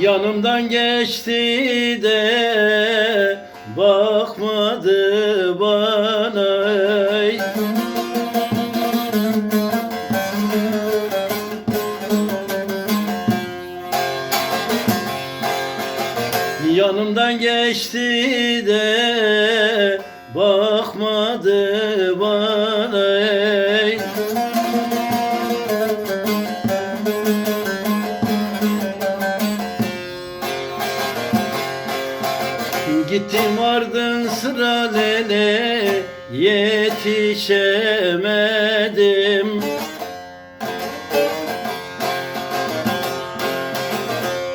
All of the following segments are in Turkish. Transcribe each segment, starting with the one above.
Yanımdan geçti de bakmadı bana Yanımdan geçti de bakmadı bana Gittim ardın sıra lele yetişemedim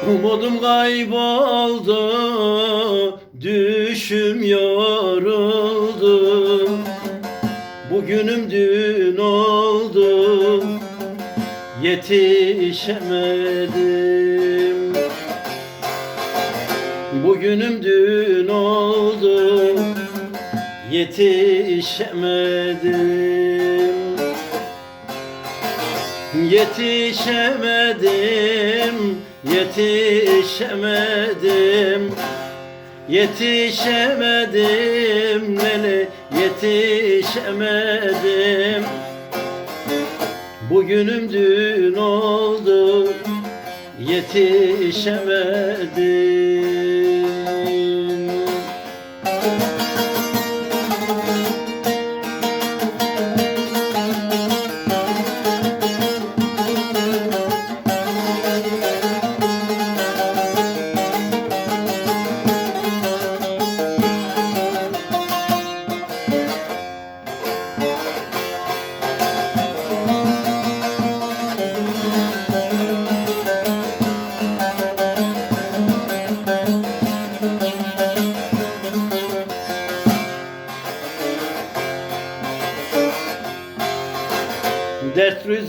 Umudum kayboldu, düşüm yoruldu. Bugünüm dün oldu, yetişemedim. Bugünüm dün oldu Yetişemedim. Yetişemedim Yetişemedim Yetişemedim Lele Yetişemedim. Bugünüm dün oldu Yetişemedim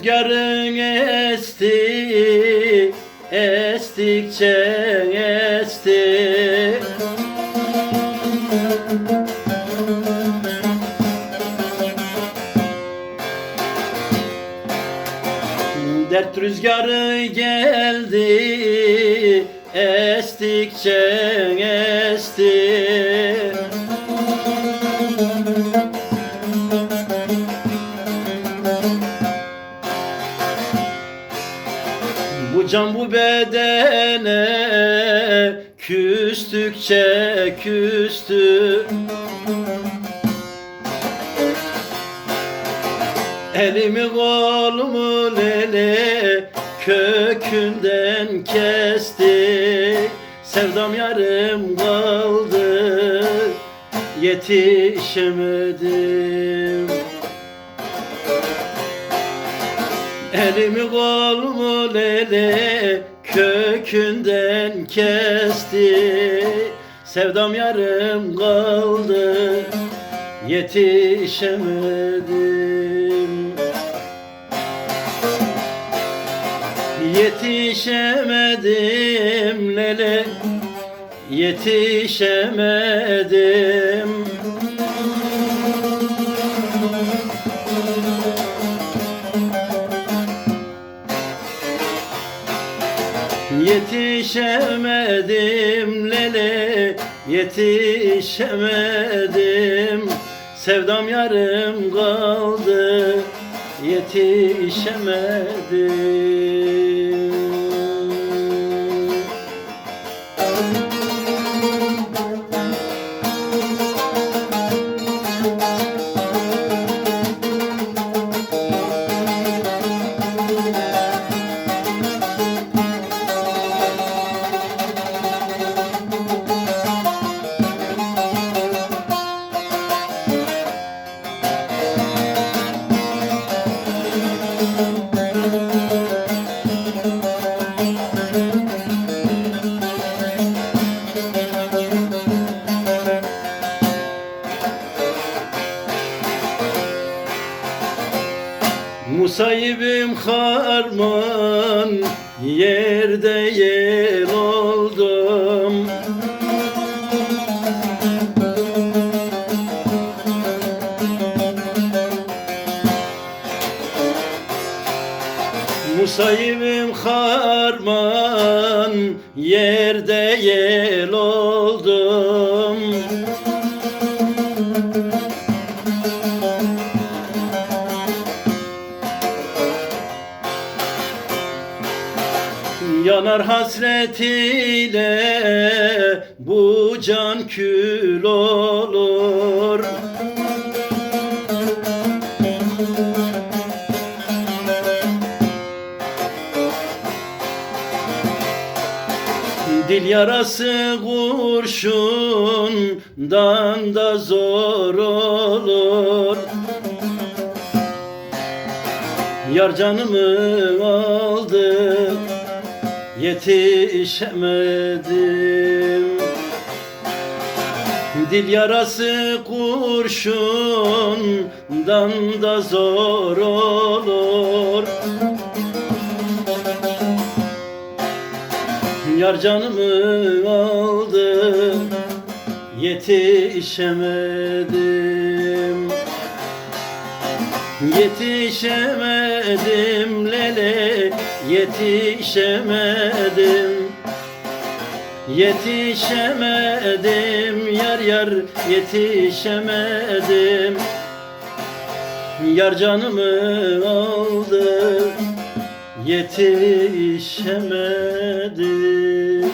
rüzgarın esti Estikçe esti. Dert rüzgarı geldi Estikçe esti. Bu can bu bedene küstükçe küstü. Elimi kolumu lele kökünden kesti. Sevdam yarım kaldı yetişemedim Elimi kolumu lele kökünden kesti. Sevdam yarım kaldı yetişemedim. Yetişemedim lele Yetişemedim Yetişemedim lele Yetişemedim. Sevdam yarım kaldı Yetişemedim Musayibim harman yerde yel oldum. Musayibim harman yerde yel oldum Yanar hasret ile bu can kül olur. Dil yarası kurşundan da zor olur. Yar canımı aldı Yetişemedim. Dil yarası kurşundan da zor olur. Yar canımı aldı Yetişemedim Yetişemedim lele Yetişemedim. Yetişemedim yar yar yetişemedim. Yar canımı aldı Yetişemedim